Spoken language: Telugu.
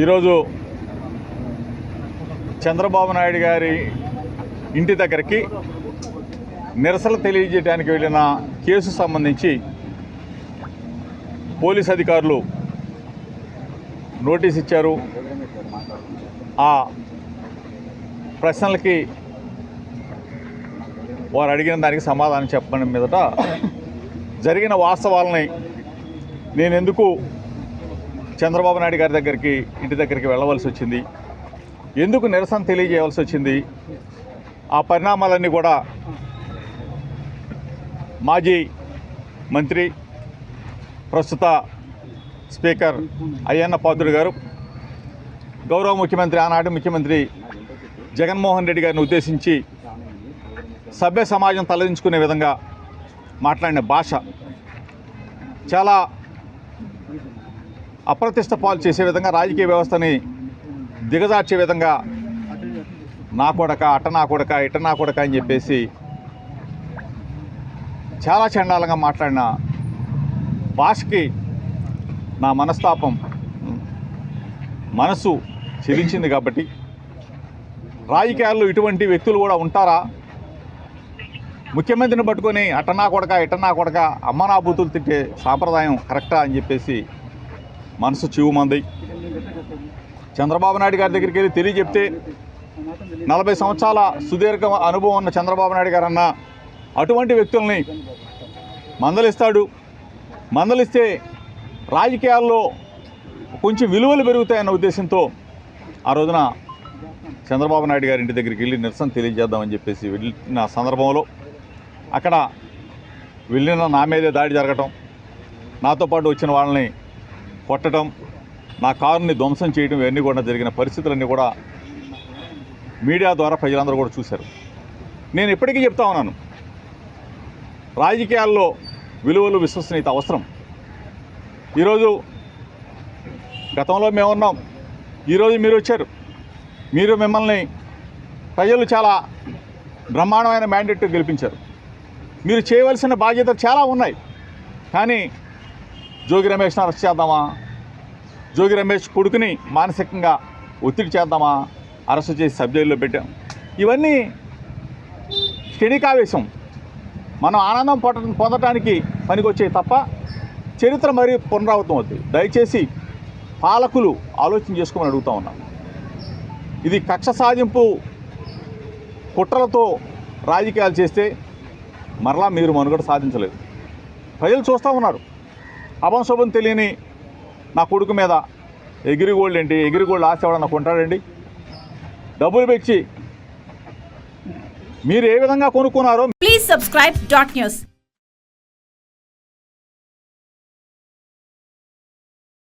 ఈరోజు చంద్రబాబు నాయుడు గారి ఇంటి దగ్గరికి నిరసన తెలియజేయడానికి వెళ్ళిన కేసు సంబంధించి పోలీస్ అధికారులు నోటీస్ ఇచ్చారు. ఆ ప్రశ్నలకి వారు అడిగిన దానికి సమాధానం చెప్పడం మీదట జరిగిన వాస్తవాలని నేను ఎందుకు చంద్రబాబు నాయుడు గారి దగ్గరికి ఇంటి దగ్గరికి వెళ్ళవలసి వచ్చింది. ఎందుకు నిరసన తెలియజేయవలసి వచ్చింది? ఆ పరిణామాలన్నీ కూడా మాజీ మంత్రి ప్రస్తుత స్పీకర్ అయ్యన్న పాత్రుడు గారు గౌరవ ముఖ్యమంత్రి ఆనాటి ముఖ్యమంత్రి జగన్మోహన్ రెడ్డి గారిని ఉద్దేశించి సభ్య సమాజం తలదించుకునే విధంగా మాట్లాడిన భాష. చాలా అప్రతిష్ట పాలు చేసే విధంగా రాజకీయ వ్యవస్థని దిగజార్చే విధంగా నా కొడక అట్ట నా కొడక ఇట్ట నా కొడక అని చెప్పేసి చాలా చండాలంగా మాట్లాడిన భాషకి నా మనస్తాపం మనసు చెలించింది కాబట్టి రాజకీయాల్లో ఇటువంటి వ్యక్తులు కూడా ఉంటారా? ముఖ్యమంత్రిని పట్టుకొని అట్టనా కొడక ఇట్టనా కొడక అమ్మనా బూతులు తిట్టే సాంప్రదాయం కరెక్టా అని చెప్పేసి మనసు చివుమంది. చంద్రబాబు నాయుడు గారి దగ్గరికి వెళ్ళి తెలియజెప్తే నలభై సంవత్సరాల సుదీర్ఘ అనుభవం ఉన్న చంద్రబాబు నాయుడు గారు అన్న అటువంటి వ్యక్తుల్ని మందలిస్తాడు. మందలిస్తే రాజకీయాల్లో కొంచెం విలువలు పెరుగుతాయన్న ఉద్దేశంతో ఆ రోజున చంద్రబాబు నాయుడు గారి ఇంటి దగ్గరికి వెళ్ళి నిరసన తెలియజేద్దామని చెప్పేసి వెళ్ళిన సందర్భంలో అక్కడ వెళ్ళిన నా మీదే దాడి జరగటం నాతో పాటు వచ్చిన వాళ్ళని కొట్టడం నా కారుని ధ్వంసం చేయడం ఇవన్నీ కూడా జరిగిన పరిస్థితులన్నీ కూడా మీడియా ద్వారా ప్రజలందరూ కూడా చూశారు. నేను ఇప్పటికీ చెప్తా ఉన్నాను. రాజకీయాల్లో విలువలు విశ్వసనీయత అవసరం. ఈరోజు గతంలో మేమున్నాం. ఈరోజు మీరు వచ్చారు. మీరు మిమ్మల్ని ప్రజలు చాలా బ్రహ్మాండమైన మ్యాండేట్ గెలిపించారు. మీరు చేయవలసిన బాధ్యతలు చాలా ఉన్నాయి. కానీ జోగి రమేష్ని అరెస్ట్ చేద్దామా? జోగి రమేష్ కొడుకుని మానసికంగా ఒత్తిడి చేద్దామా? అరెస్ట్ చేసి సబ్ పెట్టాం. ఇవన్నీ క్షణికావేశం మనం ఆనందం పొట పొందటానికి పనికొచ్చే తప్ప చరిత్ర మరీ పునరావృతం అవుతుంది దయచేసి పాలకులు ఆలోచన చేసుకోమని అడుగుతా ఉన్నాం. ఇది కక్ష సాధింపు కుట్రలతో రాజకీయాలు చేస్తే మరలా మీరు మనుగడ సాధించలేదు. ప్రజలు చూస్తూ ఉన్నారు. అభంశుభం తెలియని నా కొడుకు మీద ఎగిరిగోళ్ళు ఏంటి? ఎగిరిగోళ్ళు ఆశ ఎవడన్నా కొంటాడండి? డబ్బులు పెంచి మీరు ఏ విధంగా కొనుక్కున్నారో ప్లీజ్ సబ్స్క్రైబ్ డాట్ న్యూస్